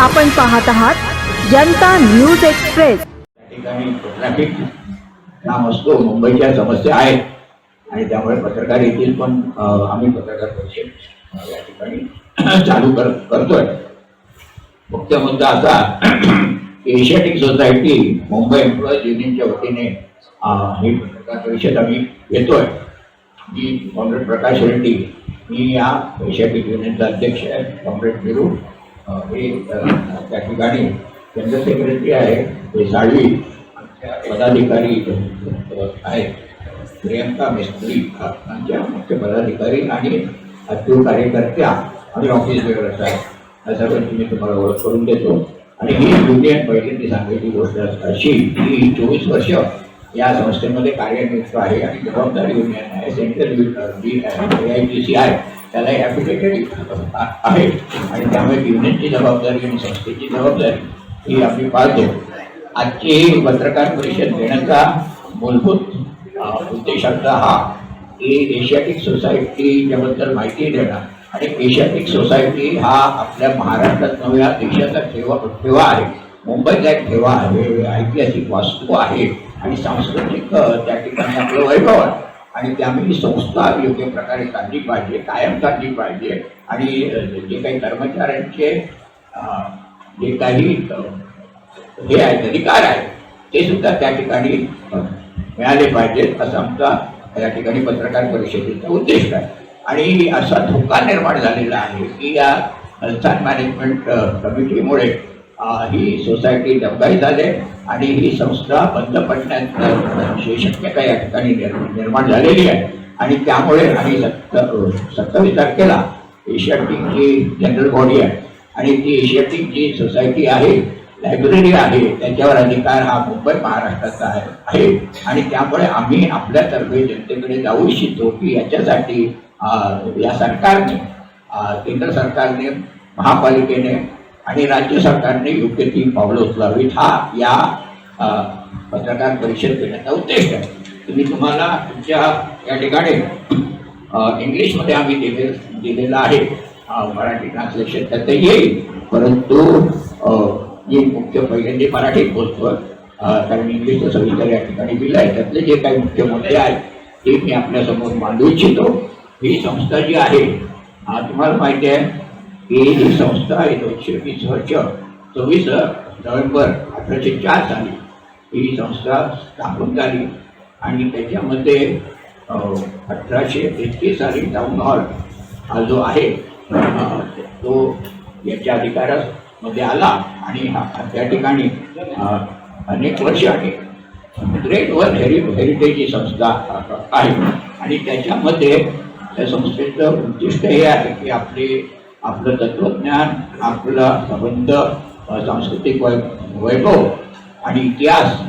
आपण पाहत आहात जनता न्यूज एक्सप्रेस. ठिकाणी ट्रॅफिक असतो मुंबईच्या समस्या आहेत. आणि त्यामुळे पत्रकार येथील पण आम्ही पत्रकार परिषद या ठिकाणी चालू कर करतोय. मुख्य मुद्दा असा की एशियाटिक सोसायटी मुंबई एम्प्लॉईज युनियनच्या वतीने ही पत्रकार परिषद आम्ही घेतोय. मी कॉम्रेड प्रकाश रेड्डी मी या एशियाटिक युनियनचा अध्यक्ष आहे कॉम्रेड बिरू. हे त्या ठिकाणी जनरल सेक्रेटरी आहे हे साळवी आमच्या पदाधिकारी आहेत. प्रियंका मिस्त्री अ, आमच्या मुख्य पदाधिकारी आणि अतिव कार्यकर्त्या आणि ऑफिस बेअरर्स आहेत या सर्वांची मी तुम्हाला ओळख करून देतो. आणि ही युनियन पहिल्यांदी सांगायची गोष्ट अशी की चोवीस वर्ष या संस्थेमध्ये कार्यान्वित आहे आणि जबाबदारी युनियन आहे. सेंट्रल आय टी सी आहे त्याला ॲफिडेटेड आहे. आणि त्यामुळे युनियनची जबाबदारी आणि संस्थेची जबाबदारी ही आम्ही पाळतो. आजची ही पत्रकार परिषद घेण्याचा मूलभूत अ, उद्देश आमचा हा की एशियाटिक सोसायटीच्याबद्दल माहिती देणं आणि एशियाटिक सोसायटी हा आपल्या महाराष्ट्रात नव्हे हा देशाचा ठेवा ठेवा आहे. मुंबईचा एक ठेवा आहे ऐतिहासिक वास्तू आहे. आणि सांस्कृतिक त्या ठिकाणी आपलं वैभव आहे. आणि त्यामुळे संस्था योग्य प्रकारे चालली पाहिजे कायम चालली पाहिजे. आणि जे काही कर्मचाऱ्यांचे जे काही हे आहेत अधिकार आहेत ते सुद्धा त्या ठिकाणी मिळाले पाहिजेत असा आमचा या ठिकाणी पत्रकार परिषदेचा उद्देश आहे. आणि असा धोका निर्माण झालेला आहे की या संस्थान मॅनेजमेंट कमिटीमुळे ही सोसायटी डबघाई झाले आणि ही संस्था बंद पडण्यात अ, म्हणजे ची शक्यता या ठिकाणी निर्माण निर्माण झालेली आहे. आणि त्यामुळे आम्ही सत्त सत्तावीस तारखेला एशियाटिकची जनरल बॉडी आहे. आणि ती एशियाटिक जी सोसायटी आहे लायब्ररी आहे त्याच्यावर अधिकार हा मुंबई महाराष्ट्राचा आहे आहे. आणि त्यामुळे आम्ही आपल्यातर्फे जनतेकडे जाऊ इच्छितो की याच्यासाठी या सरकारने केंद्र सरकारने महापालिकेने आणि राज्य सरकारने योग्य ती पावलं उचलावीत. हा या पत्रकार परिषद घेण्याचा उद्देश आहे. तुम्ही तुम्हाला तुमच्या या ठिकाणी इंग्लिशमध्ये आम्ही दिले दिलेला आहे. मराठी ट्रान्सलेशन त्याचं येईल. परंतु मी मुख्य पहिल्यांदा मराठीत बोलतो कारण इंग्लिशचं सविस्तर या ठिकाणी दिलं आहे. त्यातले जे काही मुख्य मुद्दे आहेत ते मी आपल्यासमोर मांडू इच्छितो. ही संस्था जी आहे तुम्हाला माहिती आहे ही ही संस्था आहे दोनशे वीस वर्ष चोवीस नोव्हेंबर अठराशे चार साली ही संस्था स्थापन झाली. आणि त्याच्यामध्ये अठराशे एकतीस साली टाऊन हॉल हा जो आहे तो याच्या अधिकारामध्ये आला आणि हा त्या ठिकाणी अनेक वर्ष आहे. ग्रेट वर्ल्ड हेरि हेरिटेज ही संस्था आहे. आणि त्याच्यामध्ये त्या संस्थेचं उद्दिष्ट हे आहे की आपले आपलं तत्वज्ञान आपला संबंध सांस्कृतिक वै वैभव आणि इतिहास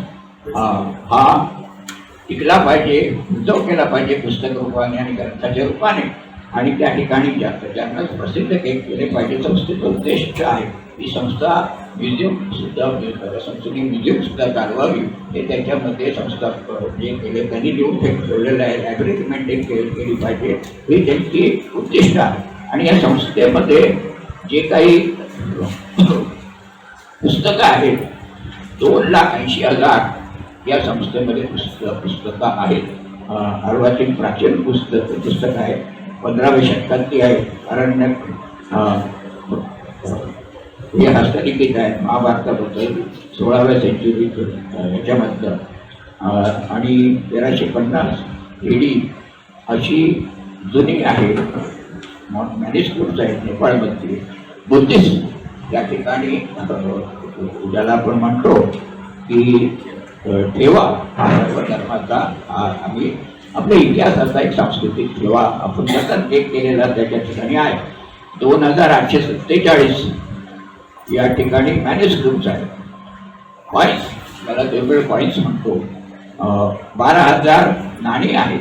हा टिकला पाहिजे उद्धव केला पाहिजे पुस्तक रूपाने आणि ग्रंथाच्या रूपाने. आणि त्या ठिकाणी जास्त ज्यांना प्रसिद्ध केले पाहिजे संस्थेचा उद्देश आहे. ही संस्था म्युझियम सुद्धा संस्थेने म्युझियम सुद्धा चालवावी. हे त्याच्यामध्ये संस्था जे केले त्यांनी लिहून ठेवलेलं आहे. लायब्ररी मेंटेन केली केली पाहिजे. ही त्यांची उद्दिष्ट आहे. आणि या संस्थेमध्ये जे काही पुस्तकं आहेत दोन लाख ऐंशी हजार या संस्थेमध्ये पुस्तक पुस्तकं आहेत. अं, अर्वाचीन प्राचीन पुस्तक पुस्तक आहे पंधराव्या शतकातली आहे अरण्य हे हस्तलिखित आहे महाभारताबद्दल सोळाव्या सेंचुरीत याच्यामधलं. आणि तेराशे पन्नास एडी अशी जुनी आहे मॅनेजमेंट आहेत नेपाळमध्ये बुद्धिस्ट. या ठिकाणी ज्याला आपण म्हणतो की ठेवा हा सर्व धर्माचा हा आम्ही आपल्या इतिहासाचा एक सांस्कृतिक ठेवा. आपण जसं एक केलेला त्याच्या ठिकाणी आहे. दोन हजार आठशे सत्तेचाळीस या ठिकाणी मॅनेज ग्रुप्स आहे कॉईन्स त्याला वेगवेगळे कॉईन्स म्हणतो. बारा हजार नाणी आहेत.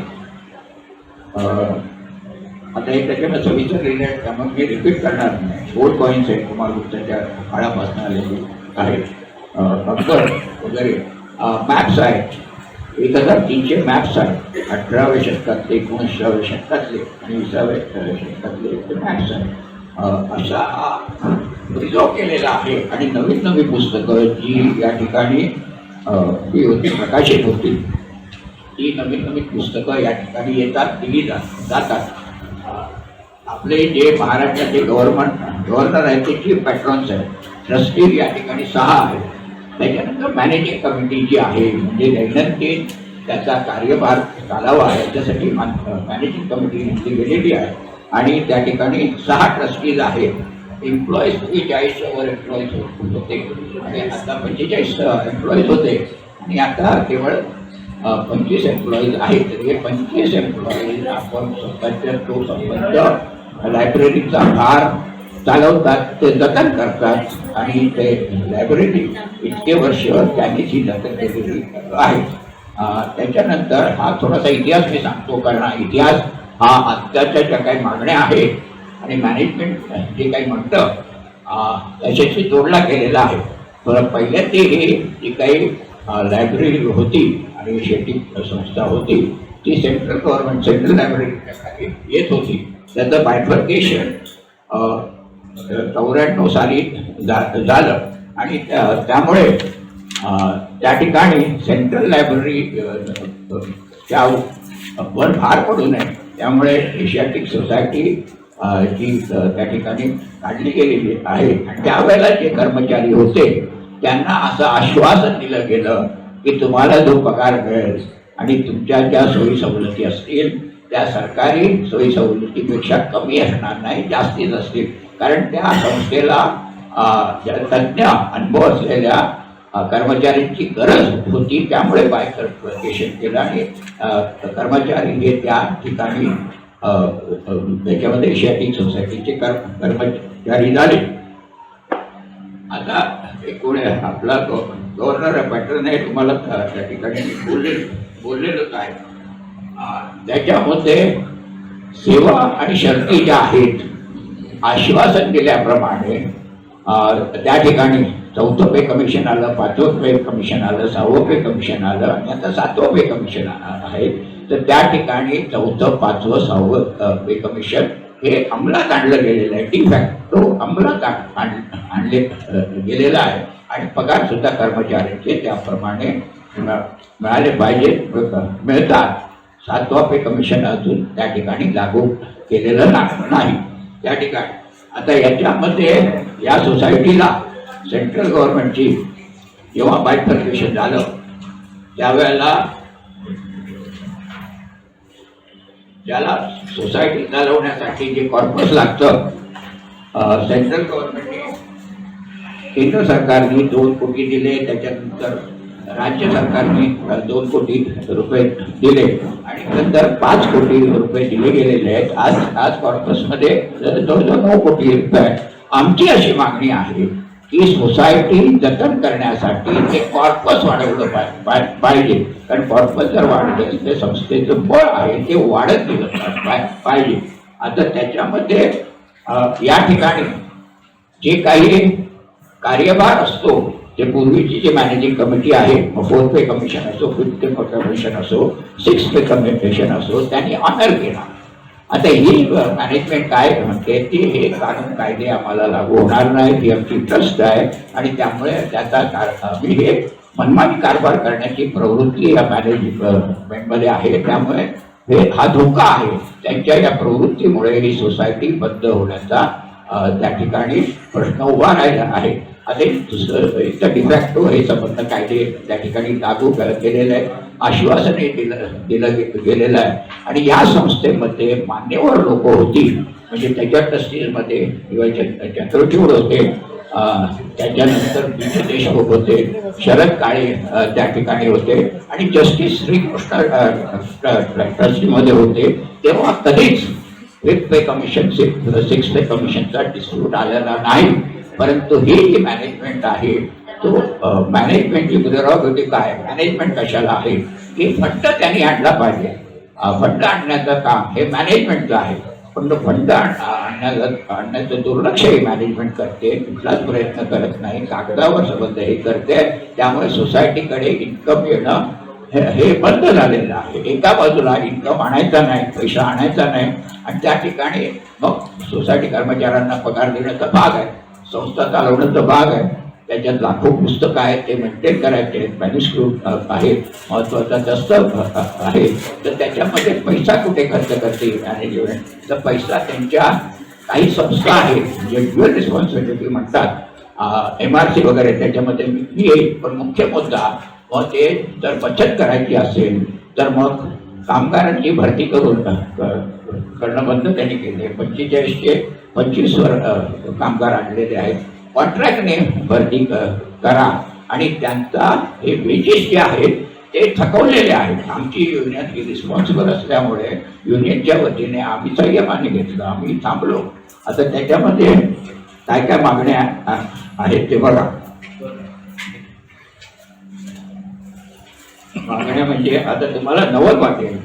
आता एक त्याच्यानं सविस्तर लिहिलं आहेत त्यामुळे मी रिपीट करणार नाही. ओल्ड कॉईन्स आहेत कुमारगुप्ताच्या काळापासून आलेले आहेत. अकबर वगैरे. मॅप्स आहेत. एक हजार तीनशे मॅप्स आहेत. अठराव्या शतकातले एकोणीसाव्या शतकातले आणि विसाव्या शतकातले ते मॅप्स आहेत. असा हा केलेला आहे. आणि नवीन नवीन पुस्तकं जी या ठिकाणी ही होती प्रकाशित होती ती नवीन नवीन पुस्तकं या ठिकाणी येतात दिली जात जातात. आपले जे महाराष्ट्राचे गव्हर्नमेंट गव्हर्नर आहेत ते चीफ पॅट्रॉन्स आहेत. ट्रस्टी या ठिकाणी सहा आहेत. त्याच्यानंतर मॅनेजिंग कमिटी जी आहे म्हणजे दैनंदिन त्याचा कार्यभार चालावा याच्यासाठी मॅनेजिंग कमिटी नेमली गेलेली आहे. आणि त्या ठिकाणी सहा ट्रस्टीज आहेत. एम्प्लॉईज तुम्ही चाळीसवर एम्प्लॉईज होते. आणि आता पंचेचाळीस एम्प्लॉईज होते. आणि आता केवळ पंचवीस एम्प्लॉईज आहेत. तर हे पंचवीस एम्प्लॉईज आपण स्वतःच्या तो संबंध लायब्ररीचा भार चालवतात ते जतन करतात आणि ते लायब्ररी इतके वर्ष त्यांनी जी जतन केलेली आहे. त्याच्यानंतर हा थोडासा इतिहास मी सांगतो कारण हा इतिहास हा आत्ताच्या ज्या काही मागण्या आहेत आणि मॅनेजमेंट जे काही म्हणतं त्याच्याशी जोडला गेलेला आहे. पण पहिल्या ते हे जी काही लायब्ररी होती आणि शेती संस्था होती ती सेंट्रल गव्हर्नमेंट सेंट्रल लायब्ररीच्या खाली येत होती. त्याचं बायफर्केशन uh, चौऱ्याण्णव साली झा- झालं. आणि त्या- त्यामुळे त्या ठिकाणी सेंट्रल लायब्ररी त्या वर भार पडू नये त्यामुळे एशियाटिक सोसायटी जी त्या ठिकाणी काढली गेलेली आहे. आणि त्यावेळेला जे कर्मचारी होते त्यांना असं आश्वासन दिलं गेलं की तुम्हाला जो पगार मिळेल आणि तुमच्या ज्या सोयी सवलती असतील त्या सरकारी सोयी सवलतीपेक्षा कमी असणार नाही जास्तीच असतील कारण त्या संस्थेला तज्ज्ञ अनुभव असलेल्या कर्मचाऱ्यांची गरज होती त्यामुळे बायकर्पोरेशन केलं आणि कर्मचारी हे त्या ठिकाणी त्याच्यामध्ये एशियाटिक सोसायटीचे कर्मचारी झाले. आता एकूण आपला गव्हर्नर पॅटर्न आहे तुम्हाला त्या त्या ठिकाणी मी बोलले बोललेलंच आहे. त्याच्यामध्ये सेवा आणि शर्ती ज्या आहेत आश्वासन दिल्याप्रमाणे त्या ठिकाणी चौथं पे कमिशन आलं पाचवं पे कमिशन आलं सहावं पे कमिशन आलं आणि आता सातवं पे कमिशन आहे. तर त्या ठिकाणी चौथं पाचवं सहावं पे कमिशन हे अंमलात आणलं गेलेलं आहे. टी तो अंमलात आण- आण- आणले गेलेला गेलेलं आहे. आणि पगार सुद्धा कर्मचाऱ्यांचे त्याप्रमाणे मिळाले पाहिजे मिळतात. सातवा पे कमिशन अजून त्या ठिकाणी लागू केलेलं नाही. त्या ठिकाणी. आता याच्यामध्ये या सोसायटीला सेंट्रल गव्हर्नमेंटची जेव्हा बायफर्केशन झालं त्यावेळेला ज्याला सोसायटी चालवण्यासाठी जे कॉर्पस लागतं सेंट्रल गव्हर्नमेंटने केंद्र सरकारने दोन कोटी दिले त्याच्यानंतर राज्य सरकारने दोन कोटी रुपये दिले आणि नंतर पाच कोटी रुपये दिले गेलेले आहेत. आज आज कॉर्पसमध्ये जवळजवळ नऊ कोटी रुपये. आमची अशी मागणी आहे की सोसायटी जतन करण्यासाठी ते कॉर्पस वाढवलं पाहिजे. कारण कॉर्पस जर वाढलं ते संस्थेचं बळ आहे ते वाढत गेलं पाहिजे. आता त्याच्यामध्ये या ठिकाणी जे काही कार्यभार असतो ते पूर्वीची जी मॅनेजिंग कमिटी आहे मग फोर्थ पे कमिशन असो फिफ्थ पे कमिशन असो सिक्स पे कमिशन असो त्यांनी ऑनर केला. आता ही मॅनेजमेंट काय म्हणते की हे कानून कायदे आम्हाला लागू होणार नाही ही आमची ट्रस्ट आहे आणि त्यामुळे त्याचा कार- आम्ही हे मनमानी कारभार करण्याची प्रवृत्ती या मॅनेजमेंटमध्ये आहे. त्यामुळे हे हा धोका आहे त्यांच्या या प्रवृत्तीमुळे ही सोसायटी बंद होण्याचा त्या ठिकाणी प्रश्न उभा राहिला आहे. आता एक दुसरं इथं डिफॅक्टो हो, हे संबंध कायदे त्या ठिकाणी लागू कर- केलेलं आहे. आश्वासनही दिलं दिलं गेलेलं आहे. आणि या संस्थेमध्ये मान्यवर लोक होती. म्हणजे त्याच्या ट्रस्टीजमध्ये चंद्रचूड होते त्याच्यानंतर विजय देशमुख होते शरद काळे त्या ठिकाणी होते. आणि जस्टिस श्रीकृष्ण ट्रस्टीमध्ये होते. तेव्हा कधीच fifth pay commission six pay कमिशनचा dispute आलेला नाही. परंतु ही जी मॅनेजमेंट आहे तो मॅनेजमेंटची होती काय? मॅनेजमेंट कशाला आहे? की फंड त्यांनी आणला पाहिजे. फंड आणण्याचं काम हे मॅनेजमेंटचं आहे. पण तो फंड आणण्याचं आणण्याचं दुर्लक्ष हे मॅनेजमेंट करते. कुठलाच प्रयत्न करत नाही. कागदावर संबंध हे करते. त्यामुळे सोसायटीकडे इन्कम येणं हे हे बंद झालेलं आहे. एका बाजूला इन्कम आणायचा नाही पैसा आणायचा नाही. आणि त्या ठिकाणी मग सोसायटी कर्मचाऱ्यांना पगार देण्याचा भाग आहे. संस्था चालवण्याचा भाग आहे. त्याच्यात लाखो पुस्तकं आहेत ते मेंटेन करायचे आहेत. मॅन्युस्क्रिप्ट आहेत. महत्त्वाचा जास्त आहे तर त्याच्यामध्ये पैसा कुठे खर्च करते मॅनेजमेंट तर पैसा त्यांच्या काही संस्था आहेत जे ड्युअल रिस्पॉन्सिबिलिटी म्हणतात. एम आर सी वगैरे त्याच्यामध्ये मी येईल पण मुख्य मुद्दा मग ते जर बचत करायची असेल तर मग कामगारांची भरती करून करणं बंद त्यांनी केले पंचेचाळीसशे पंचवीस वर कामगार आणलेले आहेत. कॉन्ट्रॅक्टने भरती करा. आणि त्यांचा हे वेजेस जे आहेत ते थकवलेले आहेत. आमची युनियन ही रिस्पॉन्सिबल असल्यामुळे युनियनच्या वतीने आम्ही संयमाने घेतलं. आम्ही थांबलो. आता त्याच्यामध्ये काय काय मागण्या आहेत ते बघा. मागण्या म्हणजे आता तुम्हाला नवल वाटेल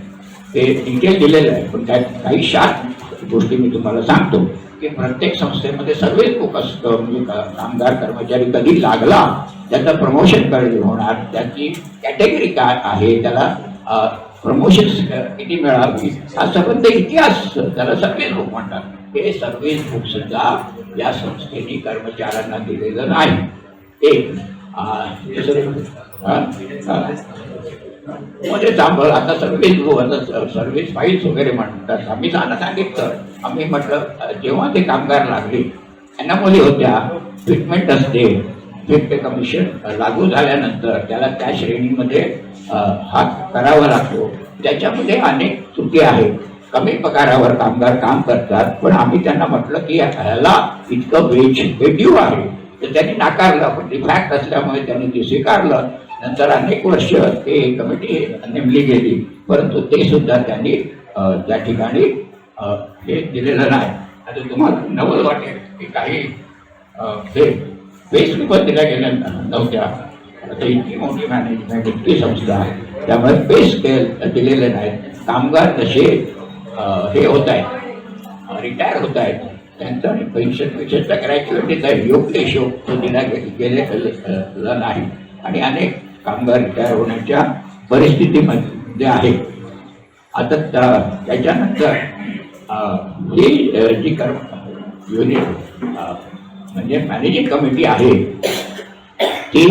ते डिटेल दिलेलं आहे. पण त्यात काही शार्ट गोष्टी मी तुम्हाला सांगतो की प्रत्येक संस्थेमध्ये सर्वच बुक असतं म्हणजे कामगार कर्मचारी कधी लागला त्याचं प्रमोशन कधी होणार त्याची कॅटेगरी काय आहे त्याला प्रमोशन किती मिळावी हा संबंध इतिहास त्याला सर्व्हिस बुक म्हणतात. हे सर्व्हिस बुक सुद्धा या संस्थेने कर्मचाऱ्यांना दिलेलं नाही. एक म्हणजे जांभळ आता सर्विस गो आता फाईल्स वगैरे म्हणतात. आम्ही त्यांना सांगितलं. आम्ही म्हटलं जेव्हा ते कामगार लागले त्यांना मुली होत्या ट्रीटमेंट असते. फिट कमिशन लागू झाल्यानंतर त्याला त्या श्रेणीमध्ये अ, हात करावा लागतो. त्याच्यामध्ये अनेक त्रुटी आहेत. कमी पगारावर कामगार काम करतात पण आम्ही त्यांना म्हटलं की ह्याला इतकं वेज हे ड्यू आहे. तर त्यांनी नाकारलं पण ती फॅक्ट असल्यामुळे त्यांनी ते स्वीकारलं. नंतर अनेक वर्ष ते कमिटी नेमली गेली. परंतु ते सुद्धा त्यांनी त्या ठिकाणी हे दिलेलं नाही. आता तुम्हाला नवल वाटेल की काही हे फेसबुकवर दिल्या गेल्या नव्हत्या. आता इतकी मोठी मॅनेजमेंट इतकी संस्था आहे. त्यामुळे बेस दिलेले नाहीत कामगार तसे हे होत आहेत रिटायर होत आहेत त्यांचं आणि पेन्शन पेन्शनचा ग्रॅज्युएटीचा योग्य हिशोब तो दिला गेले गेलेला नाही. आणि अनेक कामगार तयार होण्याच्या परिस्थितीमध्ये आहे. आता त्याच्यानंतर ही जी कर्म युनिट म्हणजे मॅनेजिंग कमिटी आहे ती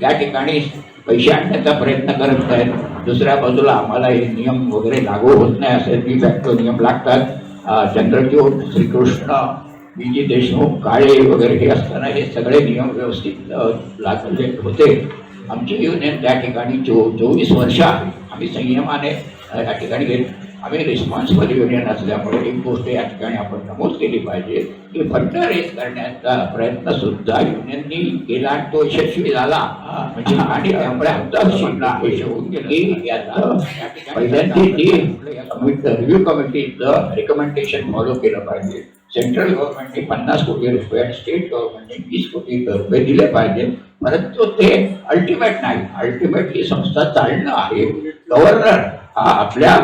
त्या ठिकाणी पैसे आणण्याचा प्रयत्न करत आहेत. दुसऱ्या बाजूला आम्हाला हे नियम वगैरे लागू होत नाही असे ती फॅक्टो नियम लागतात. चंद्रचूड श्रीकृष्ण बी जी देशमुख काळे वगैरे हे असताना हे सगळे नियम व्यवस्थित लागले होते. आमची युनियन त्या ठिकाणी चो चोवीस वर्ष आम्ही संयमाने या ठिकाणी घेत आम्ही रिस्पॉन्सिबल युनियन असल्यामुळे एक गोष्ट या ठिकाणी आपण नमूद केली पाहिजे की फंड रेज करण्याचा प्रयत्न सुद्धा युनियननी केला आणि तो यशस्वी झाला. म्हणजे आणि पहिल्यांदा रिव्ह्यू कमिटीचं रिकमेंडेशन फॉलो केलं पाहिजे. सेंट्रल गव्हर्नमेंटने पन्नास कोटी रुपये आणि स्टेट गव्हर्नमेंटने वीस कोटी रुपये दिले पाहिजे. परंतु ते अल्टिमेट नाही. अल्टिमेट ही संस्था चालणं आहे. गव्हर्नर हा आपल्या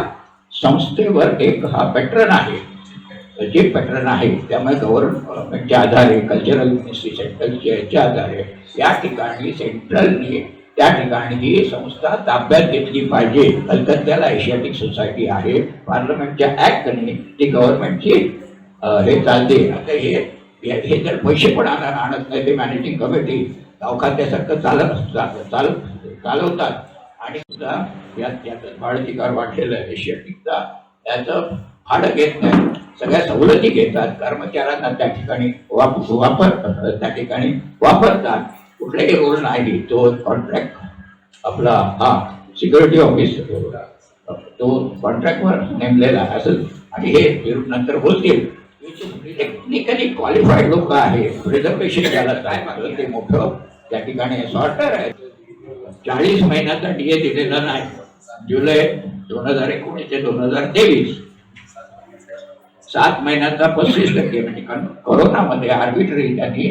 संस्थेवर एक हा पॅटर्न आहे. जे पॅटर्न आहे त्यामुळे गव्हर्नमेंटच्या आधारे कल्चरल मिनिस्ट्री सेंट्रलच्या याच्या आधारे या ठिकाणी सेंट्रलने त्या ठिकाणी ही संस्था ताब्यात घेतली पाहिजे. कलकत्त्याला एशियाटिक सोसायटी आहे. पार्लमेंटच्या ऍक्टने ती गव्हर्नमेंटची हे चालते आता हे हे जर पैसे पण आणा आणत नाही ते मॅनेजिंग कमिटी दवाखान्यासारखं चालत चाल चालवतात. आणि सुद्धा यात त्याचं भाडतिकार वाढलेलं आहे एशियाटिकचा त्याचं भाडं घेत नाही. सगळ्या सवलती घेतात कर्मचाऱ्यांना त्या ठिकाणी वाप वापर त्या ठिकाणी वापरतात. कुठलाही रोल नाही तो कॉन्ट्रॅक्ट आपला हा सिक्युरिटी ऑफिस तो कॉन्ट्रॅक्टवर नेमलेला आहे आणि हे नंतर बोलतील टेक्निकली क्वालिफाईड लोक आहेत रिझर्वेशन त्याला काय मागलं ते मोठं त्या ठिकाणी सॉर्टर आहे. चाळीस महिन्याचा डीए दिलेला नाही. जुलै दोन हजार एकोणीस ते दोन हजार तेवीस. सात महिन्याचा पस्तीस टक्के म्हणजे कारण कोरोनामध्ये आर्बिट्ररी त्यांनी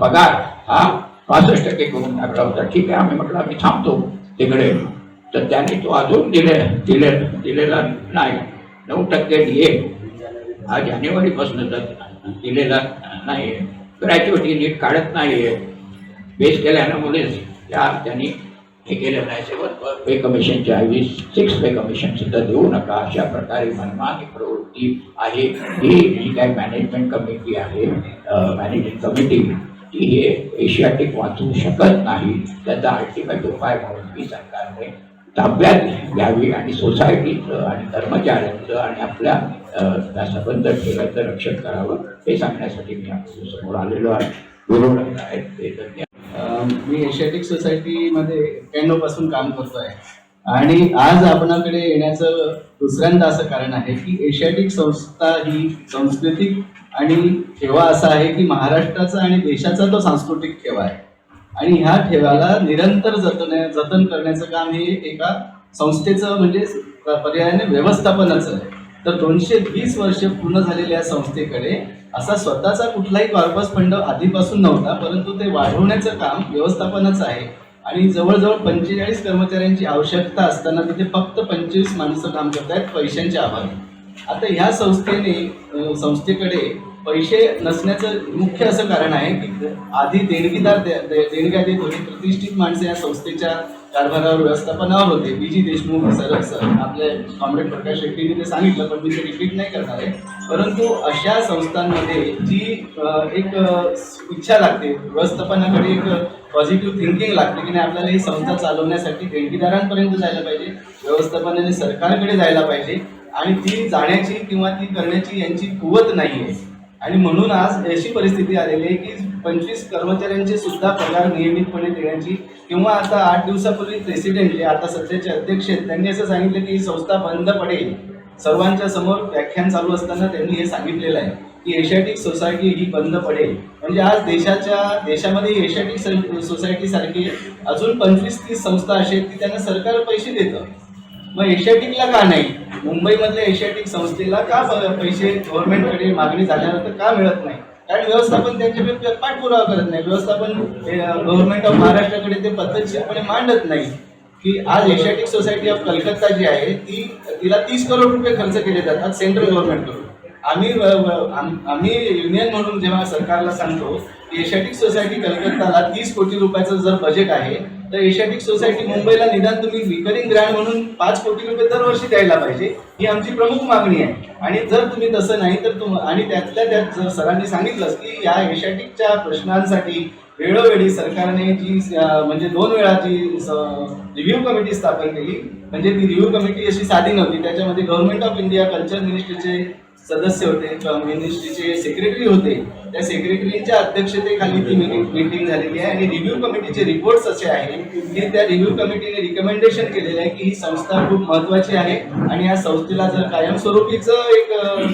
पगार हा पासष्ट टक्के करून टाकला होता. ठीक आहे आम्ही म्हटलं आम्ही थांबतो तिकडे. तर त्यांनी तो अजून दिले दिले दिलेला नाही. नऊ टक्के डीए हा जानेवारीपासून तर दिलेला नाही ग्रॅज्युएटी नीट काढत नाहीये. बेस केल्यानं या त्या त्यांनी हे केलं नाही. सेवन पे कमिशनच्या ऐवजी सिक्स पे कमिशन सुद्धा देऊ नका. अशा प्रकारे मनमानी प्रवृत्ती आहे. ही जी काही मॅनेजमेंट कमिटी आहे मॅनेजिंग कमिटी ती हे एशियाटिक वाचू शकत नाही. त्याचा अल्टिमेट उपाय म्हणून मी सरकारने ताब्यात घ्यावी आणि सोसायटीचं आणि कर्मचाऱ्यांचं आणि आपल्या संबंध ठेवायचं रक्षण करावं. हे सांगण्यासाठी मी समोर आलेलो आहे. ते मी एशियाटिक सोसायटीमध्ये एक्क्याण्णवपासून काम करतो आहे. आणि आज आपणाकडे येण्याचं दुसऱ्यांदा असं कारण आहे की एशियाटिक संस्था ही सांस्कृतिक आणि ठेवा असा आहे की महाराष्ट्राचा आणि देशाचा तो सांस्कृतिक ठेवा आहे. आणि ह्या ठेवाला निरंतर जतन जतन करण्याचं काम हे एका संस्थेचं म्हणजे पर्यायाने व्यवस्थापनाचं आहे. तर दोनशे वीस वर्ष पूर्ण झालेल्या या संस्थेकडे असा स्वतःचा कुठलाही कॉर्पस फंड आधीपासून नव्हता परंतु ते वाढवण्याचं काम व्यवस्थापनाचं आहे. आणि जवळजवळ पंचेचाळीस कर्मचाऱ्यांची आवश्यकता असताना तिथे फक्त पंचवीस माणसं काम करत आहेत पैशांच्या अभावी. आता ह्या संस्थेने संस्थेकडे पैसे नसण्याचं मुख्य असं कारण आहे की आधी देणगीदार दे- देणग्या देत होते प्रतिष्ठित माणसं या संस्थेच्या कारभारावर व्यवस्थापनावर होते. B G Deshmukh sir sir आपले कॉम्रेड प्रकाश शेट्टीने ते सांगितलं पण मी ते रिपीट नाही करणार आहे. परंतु अशा संस्थांमध्ये जी एक इच्छा लागते व्यवस्थापनाकडे एक पॉझिटिव्ह थिंकिंग लागते की नाही आपल्याला ही संस्था चालवण्यासाठी देणगीदारांपर्यंत जायला पाहिजे व्यवस्थापनाने सरकारकडे जायला पाहिजे आणि ती जाण्याची किंवा ती करण्याची यांची कुवत नाही आहे आणि म्हणून आज अशी परिस्थिती आलेली आहे की पंचवीस कर्मचाऱ्यांचे सुद्धा पगार नियमितपणे देण्याची किंवा आता आठ दिवसापूर्वी प्रेसिडेंट जे आता सध्याचे अध्यक्ष आहेत त्यांनी असं सांगितलं की ही संस्था बंद पडेल. सर्वांच्या समोर व्याख्यान चालू असताना त्यांनी हे सांगितलेलं आहे की एशियाटिक सोसायटी ही बंद पडेल. म्हणजे आज देशाच्या देशामध्ये एशियाटिक सोसायटी सारखी अजून पंचवीस तीस संस्था अशी आहेत की त्यांना सरकार पैसे देतं. मग एशियाटिकला का नाही? मुंबईमधल्या एशियाटिक संस्थेला का पैसे गव्हर्नमेंटकडे मागणी झाल्यानंतर का मिळत नाही? कारण व्यवस्थापन त्यांच्या पाठपुरावा करत नाही. व्यवस्थापन गव्हर्नमेंट ऑफ महाराष्ट्राकडे ते पद्धतशीरपणे मांडत नाही की आज एशियाटिक सोसायटी ऑफ कलकत्ता जी आहे ती तिला तीस करोड रुपये खर्च केले जातात सेंट्रल गव्हर्नमेंटकडून आम्ही आम्ही युनियन म्हणून जेव्हा सरकारला सांगतो की एशियाटिक सोसायटी कलकत्ताला तीस कोटी रुपयाचं जर बजेट आहे तर एशियाटिक सोसायटी मुंबईला निदान तुम्ही रिकरिंग ग्रँड म्हणून पाच कोटी रुपये दरवर्षी द्यायला पाहिजे ही आमची प्रमुख मागणी आहे. आणि जर तुम्ही तसं नाही तर तुम आणि त्यातल्या त्यात जर सरांनी सांगितलंच की या एशियाटिकच्या प्रश्नांसाठी वेळोवेळी सरकारने जी म्हणजे दोन वेळा जी रिव्ह्यू कमिटी स्थापन केली म्हणजे ती रिव्ह्यू कमिटी अशी साधी नव्हती त्याच्यामध्ये गव्हर्नमेंट ऑफ इंडिया कल्चर मिनिस्ट्रीचे सदस्य होते मिनिस्ट्रीचे सेक्रेटरी होते त्या सेक्रेटरीच्या अध्यक्षतेखाली ती मिटिंग झालेली आहे. आणि रिव्ह्यू कमिटीचे रिपोर्ट्स असे आहेत की त्या रिव्ह्यू कमिटीने रिकमेंडेशन केलेलं आहे की ही संस्था खूप महत्वाची आहे. आणि या संस्थेला जर कायमस्वरूपीचं एक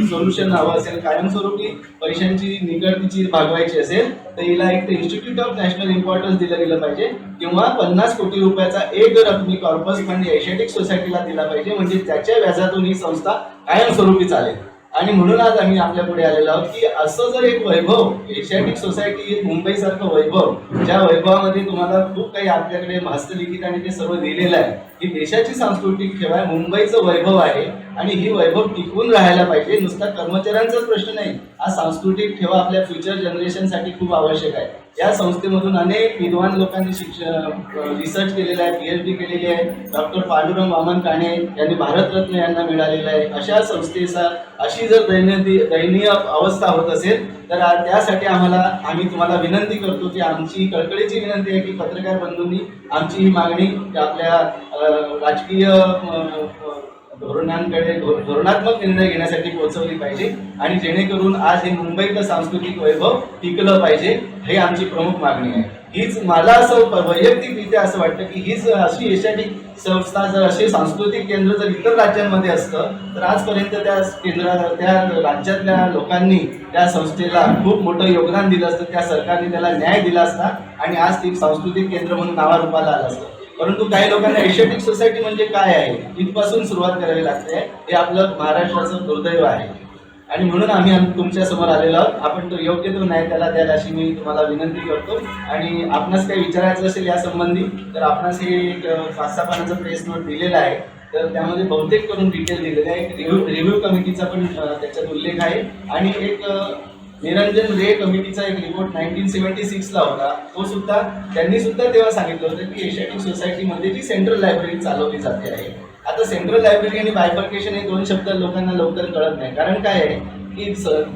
सोल्युशन हवं असेल कायमस्वरूपी पैशांची निकड भागवायची असेल तर हिला एक इन्स्टिट्यूट ऑफ नॅशनल इम्पॉर्टन्स दिलं गेलं पाहिजे. किंवा पन्नास कोटी रुपयाचा एक रकमी कॉर्पस फंड एशियाटिक सोसायटीला दिला पाहिजे. म्हणजे त्याच्या व्याजातून ही संस्था कायमस्वरूपी चालेल. आणि म्हणून आज आम्ही आपल्या पुढे आलेलो आहोत की असं जर एक वैभव एशियाटिक सोसायटी मुंबई सारखं वैभव ज्या वैभवामध्ये तुम्हाला खूप काही आपल्याकडे हस्तलिखित आणि ते सर्व लिहिलेलं आहे ही देशाची सांस्कृतिक ठेव आहे मुंबईचं वैभव आहे आणि ही वैभव टिकून राहायला पाहिजे. नुसता कर्मचाऱ्यांचाच प्रश्न नाही हा सांस्कृतिक ठेवा आपल्या फ्युचर जनरेशनसाठी खूप आवश्यक आहे. या संस्थेमधून अनेक विद्वान लोकांनी शिक्षण रिसर्च केलेला आहे पीएच डी केलेली आहे. डॉक्टर पांडुरंग वामन काणे यांनी भारतरत्न यांना मिळालेलं आहे. अशा संस्थेचा अशी जर दैनंदिन दयनीय अवस्था होत असेल तर त्यासाठी आम्हाला आम्ही तुम्हाला विनंती करतो की आमची कळकळीची विनंती आहे की पत्रकार बंधूंनी आमची ही मागणी आपल्या राजकीय धोरणांकडे धोरणात्मक निर्णय घेण्यासाठी पोहोचवली पाहिजे आणि जेणेकरून आज हे मुंबईचं सांस्कृतिक वैभव टिकलं पाहिजे हे आमची प्रमुख मागणी आहे. हीच मला असं वैयक्तिकरित्या असं वाटतं की हीच अशी एशियाटिक संस्था जर असे सांस्कृतिक केंद्र जर इतर राज्यांमध्ये असतं तर आजपर्यंत त्या केंद्रा त्या राज्यातल्या लोकांनी त्या संस्थेला खूप मोठं योगदान दिलं असतं त्या सरकारने त्याला न्याय दिला असता आणि आज ती सांस्कृतिक केंद्र म्हणून नावारूपाला आलं असतं. परंतु काही लोकांना एशियाटिक सोसायटी म्हणजे काय आहे? इथपासून सुरुवात करावी लागते. हे आपलं महाराष्ट्राचं दुर्दैव आहे. आणि म्हणून आम्ही तुमच्यासमोर आलेलो आहोत. आपण तो योग्य तो नाही त्याला द्याल अशी मी तुम्हाला विनंती करतो. आणि आपणास काही विचारायचं असेल यासंबंधी तर आपणास हे एक अ, पाच सहा प्रेस नोट दिलेला आहे. तर त्यामध्ये बहुतेक करून डिटेल दिलेले आहे. रिव्ह्यू रिव्ह्यू कमिटीचा पण त्याच्यात उल्लेख आहे. आणि एक निरंजन रे कमिटीचा एक रिपोर्ट नाईन्टीन सेव्हन्टी सिक्सला होता. तो सुद्धा त्यांनी सुद्धा तेव्हा सांगितलं होतं की एशियाटिक सोसायटीमध्ये जी सेंट्रल लायब्ररी चालवली जाते आहे. आता सेंट्रल लायब्ररी आणि बायफर्केशन हे दोन शब्द लोकांना लवकर कळत नाही. कारण काय आहे की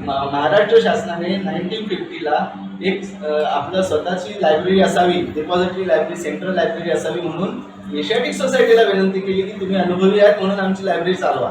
महाराष्ट्र शासनाने नाईन्टीन फिफ्टीला एक आपलं स्वतःची लायब्ररी असावी डिपॉझिटरी लायब्ररी सेंट्रल लायब्ररी असावी म्हणून एशियाटिक सोसायटीला विनंती केली की तुम्ही अनुभवी आहात म्हणून आमची लायब्ररी चालवा.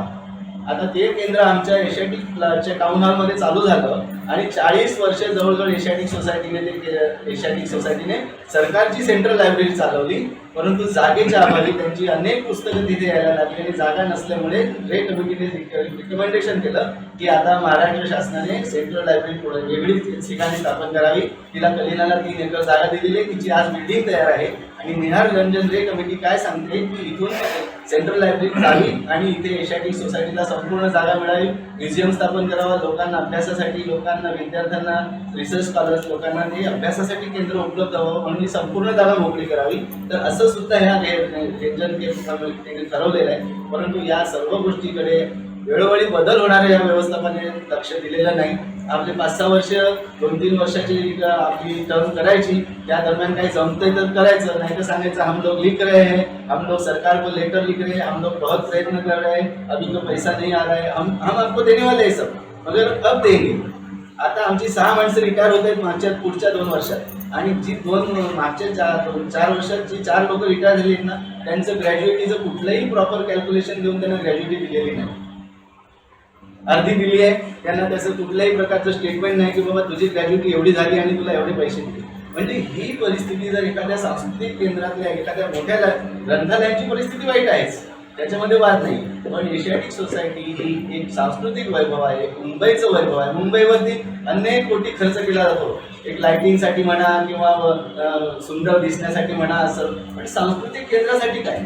आता ते केंद्र आमच्या एशियाटिकच्या टाउन हॉलमध्ये चालू झालं आणि चाळीस वर्ष जवळजवळ एशियाटिक सोसायटीने ते के- एशियाटिक सोसायटीने सरकारची सेंट्रल लायब्ररी चालवली. परंतु जागेच्या अभावी त्यांची अनेक पुस्तकं तिथे यायला लागली आणि जागा नसल्यामुळे रे कमिटीने रिकमेंडेशन केलं की आता महाराष्ट्र शासनाने सेंट्रल लायब्ररी पुढे वेगळीच ठिकाणी स्थापन करावी. तिला कलिनाला तीन एकर जागा दिलेली आहे. तिची आज बिल्डिंग तयार आहे. आणि निहार रंजन रे कमिटी काय सांगते? की इथून सेंट्रल लायब्ररी जावी आणि इथे एशियाटिक सोसायटीला संपूर्ण जागा मिळावी. म्युझियम स्थापन करावा. लोकांना अभ्यासासाठी लोकांना विद्यार्थ्यांना रिसर्च स्कॉलर्स लोकांना ते अभ्यासासाठी केंद्र उपलब्ध व्हावं म्हणून ही संपूर्ण जागा मोकळी करावी. तर असं सुद्धा ह्या रंजन कमिटीने ठरवलेलं आहे. परंतु या सर्व गोष्टीकडे वेळोवेळी बदल होणारे या व्यवस्थापने लक्ष दिलेलं नाही. आपले पाच सहा वर्ष दोन तीन वर्षाची आपली टर्म करायची त्या दरम्यान काही जमतंय तर करायचं नाही तर सांगायचं हम लोग लिख रहे हैं हम लोग सरकार को लेटर लिख रहे हैं हम लोग बहुत प्रयत्न कर रहे हैं अभी तो पैसा नहीं आ रहा है हम हम आपको देने वाले हैं सब मगर अब देंगे. आता आमची सहा माणसं रिटायर होत आहेत मागच्या पुढच्या दोन वर्षात. आणि जी दोन मागच्या चार दोन चार वर्षात जी चार लोक रिटायर झाली आहेत ना त्यांचं ग्रॅज्युएटीचं कुठलंही प्रॉपर कॅल्क्युलेशन देऊन त्यांना ग्रॅज्युएटी दिलेली नाही. अर्धी दिली आहे. त्यांना त्याचं कुठल्याही प्रकारचं स्टेटमेंट नाही की बाबा तुझी ग्रॅज्युएटी एवढी झाली आणि तुला एवढे पैसे दिले. म्हणजे ही परिस्थिती जर एखाद्या सांस्कृतिक केंद्रातल्या एखाद्या मोठ्या ग्रंथालयाची परिस्थिती वाईट आहेच त्याच्यामध्ये वाद नाही. पण एशियाटिक सोसायटी ही एक सांस्कृतिक वैभव आहे मुंबईचं वैभव आहे. मुंबईवरती अनेक कोटी खर्च केला जातो. एक लाइटिंगसाठी म्हणा किंवा सुंदर दिसण्यासाठी म्हणा असं. पण सांस्कृतिक केंद्रासाठी काय?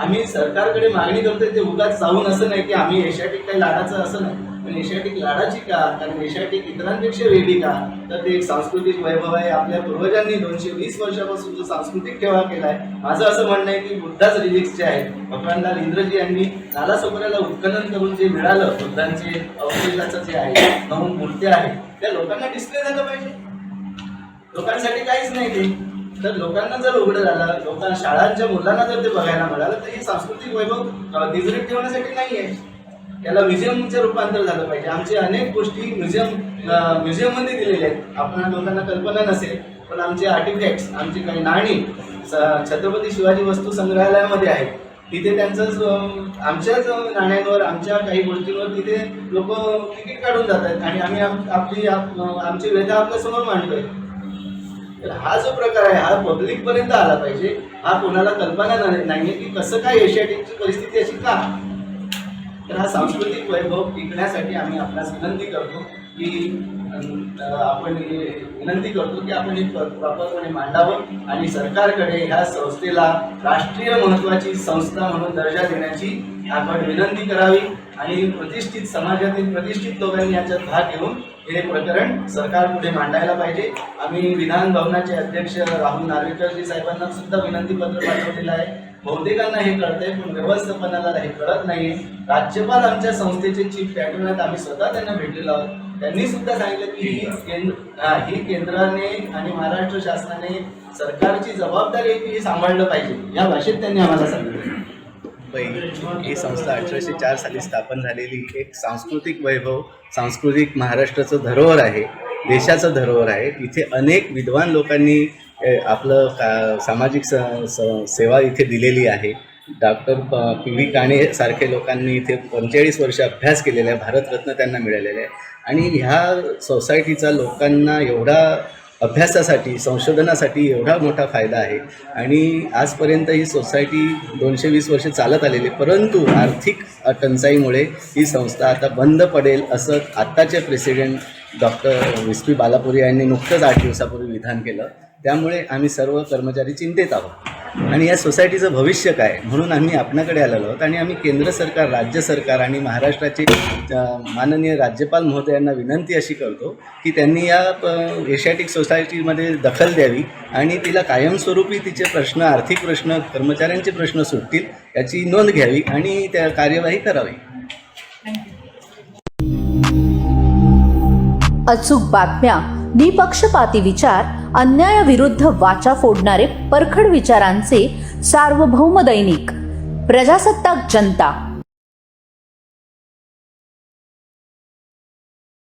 आम्ही सरकारकडे मागणी करतोय ते उगाच जाऊन असं नाही की आम्ही एशियाटिक काही लाडाचं असं नाही. पण एशियाटिक लाडाची का? कारण एशियाटिक इतरांपेक्षा वेगळी का? तर ते एक सांस्कृतिक वैभव आहे. आपल्या पूर्वजांनी दोनशे वीस वर्षापासून जो सांस्कृतिक ठेवा केला आहे माझं असं म्हणणं आहे की बुद्धाच रिलिक्स जे आहे भगवानलाल इंद्रजी यांनी नालासोपऱ्याला उत्खनन करून जे मिळालं बुद्धांचे अवशेषाचं जे आहे नऊ मूर्त्या आहेत त्या लोकांना डिस्प्ले झालं पाहिजे. लोकांसाठी काहीच नाही ते. तर लोकांना जर उघडं झालं लोकांना शाळांच्या मुलांना जर ते बघायला मिळालं तर हे सांस्कृतिक वैभव निजरीत ठेवण्यासाठी नाही आहे त्याला म्युझियमचं रूपांतर झालं पाहिजे. आमचे अनेक गोष्टी म्युझियम म्युझियममध्ये दिलेल्या आहेत. आपण लोकांना कल्पना नसेल पण आमचे आर्टिफॅक्ट्स आमची काही नाणी स- छत्रपती शिवाजी वस्तू संग्रहालयामध्ये आहेत. तिथे त्यांचंच आमच्याच नाण्यांवर आमच्या काही गोष्टींवर तिथे लोक तिकीट काढून जातात. आणि आम्ही आपली आप- आमची व्यथा आपल्यासमोर मांडतोय. तर हा जो प्रकार आहे हा पब्लिक पर्यंत आला पाहिजे. हा कोणाला कल्पना नाही- आहे की कसं काय एशियाटिकची परिस्थिती अशी का? तर हा सांस्कृतिक वैभव टिकण्यासाठी आम्ही आपणास विनंती करतो की आपण हे विनंती करतो की आपण हे प्रॉपरपणे मांडावं आणि सरकारकडे ह्या संस्थेला राष्ट्रीय महत्वाची संस्था म्हणून दर्जा देण्याची आपण विनंती करावी आणि प्रतिष्ठित समाजातील प्रतिष्ठित लोकांनी याच्यात भाग घेऊन हे प्रकरण सरकार पुढे मांडायला पाहिजे. आम्ही विधान भवनाचे अध्यक्ष राहुल नार्वेकरजी साहेबांना सुद्धा विनंती पत्र पाठवलेलं आहे. बहुतेकांना हे कळतंय पण व्यवस्थापनाला हे कळत नाही राज्यपाल आमच्या संस्थेचे चीफ पॅटर्न आहेत आम्ही स्वतः त्यांना भेटलेलो आहोत. त्यांनी सुद्धा सांगितलं की ही केंद्र ही केंद्राने आणि महाराष्ट्र शासनाने सरकारची जबाबदारी आहे की हे सांभाळलं पाहिजे. या भाषेत त्यांनी आम्हाला सांगितलं. मुंबई ही संस्था अठराशे चार साली स्थापन झालेली. एक सांस्कृतिक वैभव सांस्कृतिक महाराष्ट्राचं धरोहर आहे देशाचं धरोहर आहे. इथे अनेक विद्वान लोकांनी आपलं का सामाजिक स स- सेवा इथे दिलेली आहे. डॉक्टर प पी व्ही काणे सारखे लोकांनी इथे पंचेचाळीस वर्ष अभ्यास केलेला आहे. भारतरत्न त्यांना मिळालेले आहे. आणि ह्या सोसायटीचा लोकांना एवढा अभ्यासासाठी संशोधनासाठी एवढा मोठा फायदा आहे. आणि आजपर्यंत ही सोसायटी दोनशे वीस वर्ष चालत आलेली आहे. परंतु आर्थिक टंचाईमुळे ही संस्था आता बंद पडेल असं आत्ताचे president doctor S P Balapuri यांनी नुकतंच आठ दिवसापूर्वी विधान केलं. त्यामुळे आम्ही सर्व कर्मचारी चिंतेत आहोत. आणि या सोसायटीचं भविष्य काय म्हणून आम्ही आपणाकडे आलेलो आहोत आणि आम्ही केंद्र सरकार राज्य सरकार आणि महाराष्ट्राचे माननीय राज्यपाल महोदयांना विनंती अशी करतो की त्यांनी या एशियाटिक सोसायटीमध्ये दखल द्यावी आणि तिला कायमस्वरूपी तिचे प्रश्न आर्थिक प्रश्न कर्मचाऱ्यांचे प्रश्न सुटतील याची नोंद घ्यावी आणि त्या कार्यवाही करावी. अचूक बातम्या निपक्षपाती विचार अन्यायाविरुद्ध वाचा फोडणारे परखड विचारांचे सार्वभौम दैनिक प्रजासत्ताक जनता.